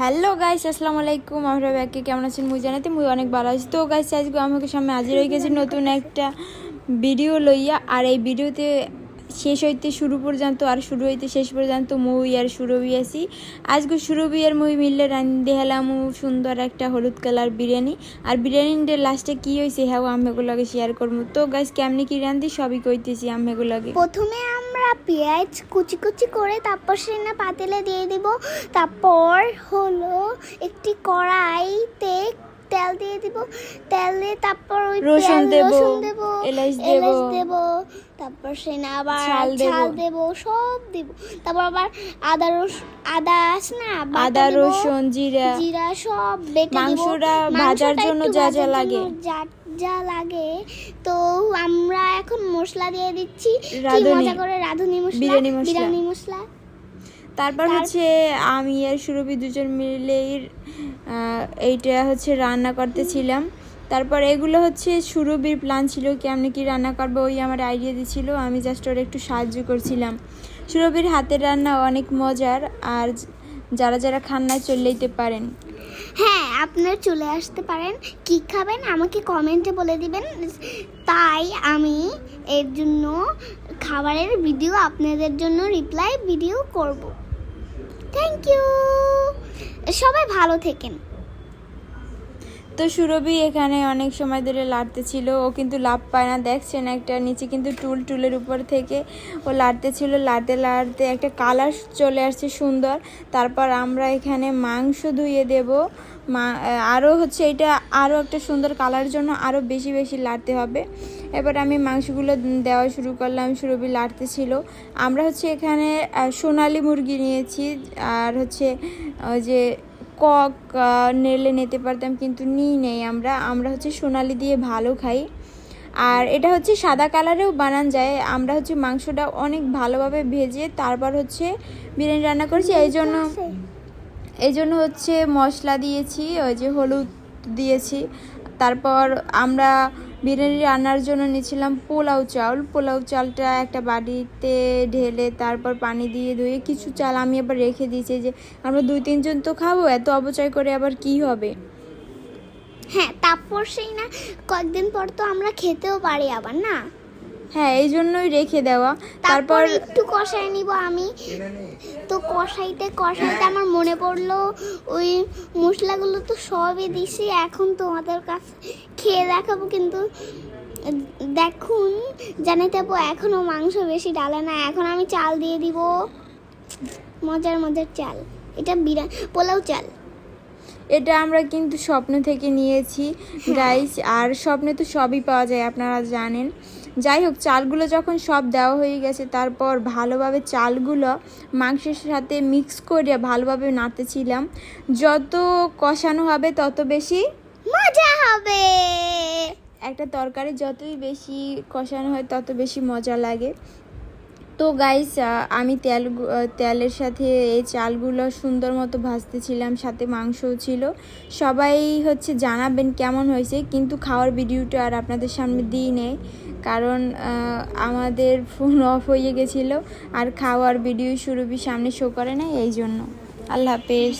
Hello guys, আসসালামু আলাইকুম। আমরা ব্যাগকে কেমন আছেন মুই জানাতে মুই অনেক ভালো আছি। তো গাইস, আজকে আমাকে সামনে হাজির হয়ে গেছে নতুন একটা ভিডিও লইয়া। আর এই ভিডিওতে শেষ হইতে শুরু পর্যন্ত আর শুরু হইতে শেষ পর্যন্ত মুই আর সুরভি আছি। আজকে সুরভি আর মুই মিললে রান্ধে হেলাম সুন্দর একটা হলুদ কালার বিরিয়ানি। আর বিরিয়ানির লাস্টে কি হয়েছে হ্যাঁ আমেগুলোকে শেয়ার করব। তো গাইস, কেমনি কি রান্ধি সবই কইতেছি আমেগুলোকে প্রথমে পেঁয়াজ কুচি কুচি করে তারপর সেটা পাতিলে দিয়ে দিব। তারপর হলো একটি কড়াইতে তেল দিয়ে দিব। তেল দিয়ে তারপর ওই রসুন দেবো, এলাচ দেবো, এলাচ দেব তারপর সেটা আবার। ছাল দেব। সব দিব। তারপর আবার আদা রসুন আদা আছে না আদা রসুন জিরা। জিরা সব বেটে দিব। মাংসটা ভাজার জন্য যা যা লাগে। যা লাগে। তো আমরা এখন মশলা দিয়ে দিচ্ছি। কি। মজা করে রাঁধুনি মশলা? বিরিয়ানি মশলা। তারপর হচ্ছে আমি আর সুরভি দুজন মিলেই এইটা হচ্ছে রান্না করতেছিলাম। তারপর এগুলো হচ্ছে সুরভির প্ল্যান ছিল কি আমি কি রান্না করব ওই আমার আইডিয়া দিছিল আমি জাস্ট ওর একটু সাহায্য করছিলাম। সুরভির হাতের রান্না অনেক মজার আর যারা যারা খান্না চলে যেতে পারেন। হ্যাঁ আপনারা চলে আসতে পারেন। কি খাবেন? আমাকে কমেন্টে বলে দিবেন। তাই আমি এর জন্য খাবারের ভিডিও আপনাদের জন্য রিপ্লাই ভিডিও করব। থ্যাংক ইউ সবাই ভালো থেকেন। তো সুরভি এখানে অনেক সময় ধরে লাড়তে ছিল, ও কিন্তু লাভ পায় না। দেখছেন একটা নিচে কিন্তু টুল, টুলের উপর থেকে ও লাড়তে ছিল। লাড়তে লাড়তে একটা কালার চলে আসছে সুন্দর। তারপর আমরা এখানে মাংস ধুয়ে দেব। মা আরও হচ্ছে এটা আরও একটা সুন্দর কালার জন্য আরও বেশি বেশি লাড়তে হবে। এবার আমি মাংসগুলো দেওয়া শুরু করলাম, সুরভি লাড়তে ছিল। আমরা হচ্ছে এখানে সোনালি মুরগি নিয়েছি, আর হচ্ছে ওই যে কক নেড়লে নিতে পারতাম, কিন্তু নিই নেই আমরা। আমরা হচ্ছে সোনালি দিয়ে ভালো খাই। আর এটা হচ্ছে সাদা কালারেও বানান যায়। আমরা হচ্ছে মাংসটা অনেক ভালোভাবে ভেজে তারপর হচ্ছে বিরিয়ানি রান্না করেছি। এই জন্য এই জন্য হচ্ছে মশলা দিয়েছি, ওই যে হলুদ দিয়েছি। তারপর আমরা বিরিয়ানি রান্নার জন্য নিয়েছিলাম পোলাও চাউল। পোলাও চালটা একটা বাড়িতে ঢেলে তারপর পানি দিয়ে ধুয়ে কিছু চাল আমি আবার রেখে দিয়েছি যে আমরা দুই, তিনজন তো খাব, এত অপচয় করে আবার কি হবে? হ্যাঁ তারপর সেই না, কয়েকদিন পর তো আমরা খেতেও পারি আবার না? হ্যাঁ এই জন্যই রেখে দেওয়া। তারপর একটু কষাই নিব আমি। তো কষাইতে কষাইতে আমার মনে পড়ল ওই মশলাগুলো তো সবই দিছি এখন তোমাদের কাছে খেয়ে দেখাবো কিন্তু দেখুন জানাতে পাবো এখনও মাংস বেশি ডালে না এখন আমি চাল দিয়ে দিব। মজার মজার চাল। এটা বিরা পোলাও চাল। এটা আমরা কিন্তু স্বপ্ন থেকে নিয়েছি গাইস আর স্বপ্নে তো সবই পাওয়া যায় আপনারা জানেন। যাই হোক চালগুলো যখন সব দেওয়া হয়ে গেছে তারপর ভালোভাবে চালগুলো মাংসের সাথে মিক্স করে ভালোভাবে নাড়তেছিলাম। যত কষানো হবে তত বেশি মজা হবে। একটা তরকারি যতই বেশি কষানো হয় তত বেশি মজা লাগে। তো গাইস আমি তেল তেলের সাথে এই চালগুলো সুন্দর মতো ভাজতেছিলাম, সাথে মাংসও ছিল। সবাই হচ্ছে জানাবেন কেমন হয়েছে, কিন্তু খাওয়ার ভিডিওটা আর আপনাদের সামনে দিই নেই, কারণ আমাদের ফোন অফ হয়ে গেছিল, আর খাওয়ার ভিডিও সুরভি সামনে শো করে না এই জন্য আল্লাহ হাফেজ।